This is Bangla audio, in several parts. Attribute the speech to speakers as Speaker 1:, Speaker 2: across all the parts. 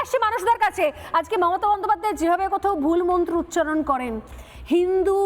Speaker 1: আসছি মানুষদের কাছে। আজকে মমতা বন্দ্যোপাধ্যায় যেভাবে কোথাও ভুল মন্ত্র উচ্চারণ করেন, হিন্দু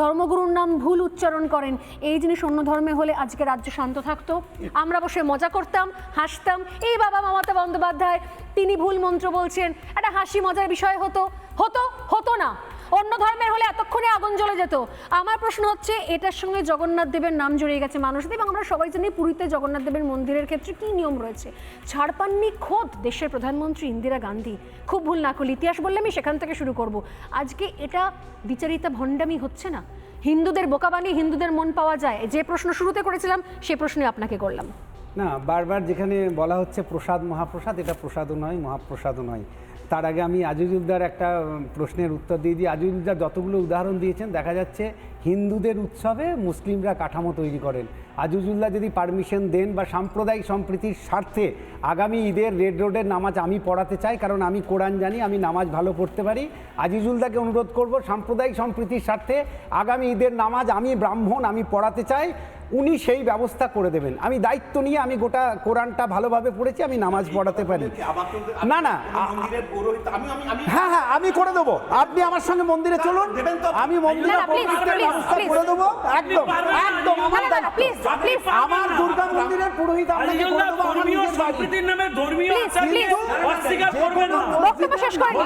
Speaker 1: ধর্মগুরুর নাম ভুল উচ্চারণ করেন, এই জিনিস অন্য ধর্মে হলে আজকে রাজ্য শান্ত থাকতো। আমরা বসে মজা করতাম, হাসতাম। এই বাবা মমতা বন্দ্যোপাধ্যায়, তিনি ভুল মন্ত্র বলছেন। একটা হাসি মজার বিষয় হতো। হতো? হতো না। অন্য ধর্মের হলে এতক্ষণে আগুন জ্বলে যেত। আমার প্রশ্ন হচ্ছে, এটার সঙ্গে জগন্নাথ দেবের নাম জড়িয়ে গেছে মানুষদের এবং আমরা সবাই জানি পুরীতে জগন্নাথ দেবের মন্দিরের ক্ষেত্রে কি নিয়ম রয়েছে। ছাড় পাননি খোদ দেশের প্রধানমন্ত্রী ইন্দিরা গান্ধী। খুব ভুল না করলে ইতিহাস বললে আমি সেখান থেকে শুরু করব। আজকে এটা বিচারিতা ভণ্ডামি হচ্ছে না? হিন্দুদের বোকা বানিয়ে হিন্দুদের মন পাওয়া যায়? যে প্রশ্ন শুরুতে করেছিলাম, সে প্রশ্নে আপনাকে করলাম।
Speaker 2: না, বারবার যেখানে বলা হচ্ছে প্রসাদ, মহাপ্রসাদ, এটা প্রসাদও নয়, মহাপ্রসাদও নয়। তার আগে আমি আজিজুদ্দার একটা প্রশ্নের উত্তর দিয়ে দিই। আজিজুদ্দার যতগুলো উদাহরণ দিয়েছেন, দেখা যাচ্ছে হিন্দুদের উৎসবে মুসলিমরা কাঠামো তৈরি করেন। আজিজুল্লাহ যদি পারমিশন দেন বা সাম্প্রদায়িক সম্প্রীতির স্বার্থে আগামী ঈদের রেড রোডের নামাজ আমি পড়াতে চাই, কারণ আমি কোরআন জানি, আমি নামাজ ভালো পড়তে পারি, আজিজুলদাকে অনুরোধ করব সাম্প্রদায়িক সম্প্রীতির স্বার্থে আগামী ঈদের নামাজ আমি ব্রাহ্মণ, আমি পড়াতে চাই। উনি সেই ব্যবস্থা করে দেবেন। আমি দায়িত্ব নিয়ে আমি গোটা কোরআনটা ভালোভাবে পড়েছি আমি নামাজ পড়াতে পারি। না না হ্যাঁ হ্যাঁ আমি করে দেবো। আপনি আমার সঙ্গে মন্দিরে চলুন। আমি মন্দিরে ব্যবস্থা করে দেবো। একদম একদম আমার দুর্গা মন্দিরের পুরোহিত আপনাকে করে দেবো আমার
Speaker 3: ধর্মীয় সম্প্রীতির নামে ধর্মীয়. অস্বীকার
Speaker 1: বক্তব্য শেষ করেনি।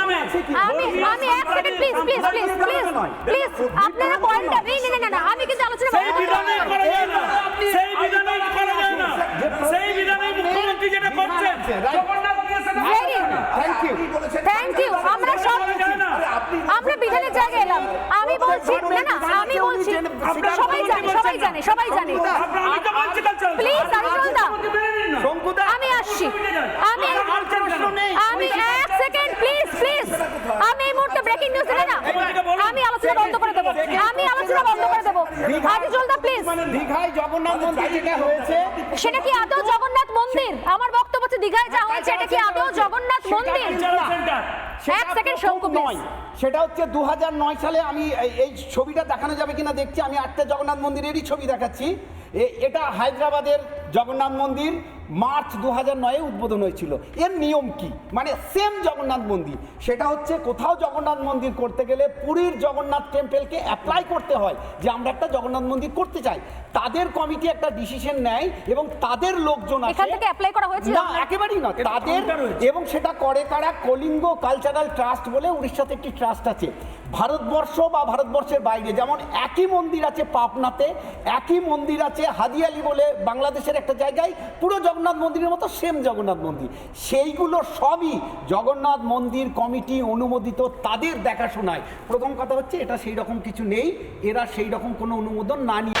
Speaker 3: নামে
Speaker 1: আমি আমি এক second please please please please please আপনারা পয়েন্টটা এই না না না আমি কিন্তু আলোচনা
Speaker 3: বিধানে করা যায় না। সেই বিধানে করা যায় না। সেই বিধানে মুখ্যমন্ত্রী যেটা করছেন।
Speaker 2: থ্যাংক ইউ
Speaker 1: থ্যাংক ইউ আমরা সব আমরা বিধানের জায়গায় এলাম। আমি বলছি না না আমি বলছি সবাই জানে সবাই জানে সবাই জানে। প্লিজ আমি আসছি আমি
Speaker 3: বলছেন কেন?
Speaker 1: আমি এক সেকেন্ড প্লিজ প্লিজ আমি এই মুহূর্তে ব্রেকিং নিউজ দিলে না আমি আলোচনা বন্ধ করে দেবো আমি আলোচনা বন্ধ করে দেবো আজিজুল দা প্লিজ
Speaker 2: দীঘায় জগন্নাথ মন্দির যেটা হয়েছে
Speaker 1: সেটা কি আদৌ জগন্নাথ মন্দির? আমার বক্তব্য হচ্ছে দীঘায় যা হয়েছে এটা কি আদৌ জগন্নাথ মন্দির? এক সেকেন্ড শঙ্কু।
Speaker 2: নয়। সেটা হচ্ছে দু হাজার নয় সালে আমি এই- এই ছবিটা দেখানো যাবে কিনা দেখছি। আমি আটটা জগন্নাথ মন্দিরেরই ছবি দেখাচ্ছি। এ- এটা হায়দ্রাবাদের জগন্নাথ মন্দির। মার্চ দু হাজার নয়ে উদ্বোধন হয়েছিল। এর নিয়ম কি? মানে সেম জগন্নাথ মন্দির। সেটা হচ্ছে কোথাও জগন্নাথ মন্দির করতে গেলে পুরীর জগন্নাথ টেম্পেলকে অ্যাপ্লাই করতে হয় যে আমরা একটা জগন্নাথ মন্দির করতে চাই। তাদের কমিটি একটা ডিসিশন নেয় এবং তাদের লোকজন
Speaker 1: এখান থেকে অ্যাপ্লাই করা হয়েছিল?
Speaker 2: না একেবারেই না তাদের এবং সেটা করে কারা? কলিঙ্গ কালচারাল ট্রাস্ট বলে উড়িষ্যাতে একটি ট্রাস্ট আছে। ভারতবর্ষ বা ভারতবর্ষের বাইরে যেমন একই মন্দির আছে পাপনাতে একই মন্দির আছে হাদিয়ালি বলে বাংলাদেশের একটা জায়গায় পুরো জগন্নাথ মন্দিরের মতো সেম জগন্নাথ মন্দির। সেইগুলো সবই জগন্নাথ মন্দির কমিটি অনুমোদিত তাদের দেখাশোনায়। প্রথম কথা হচ্ছে এটা সেই রকম কিছু নেই এরা সেই রকম কোনো অনুমোদন না নিয়ে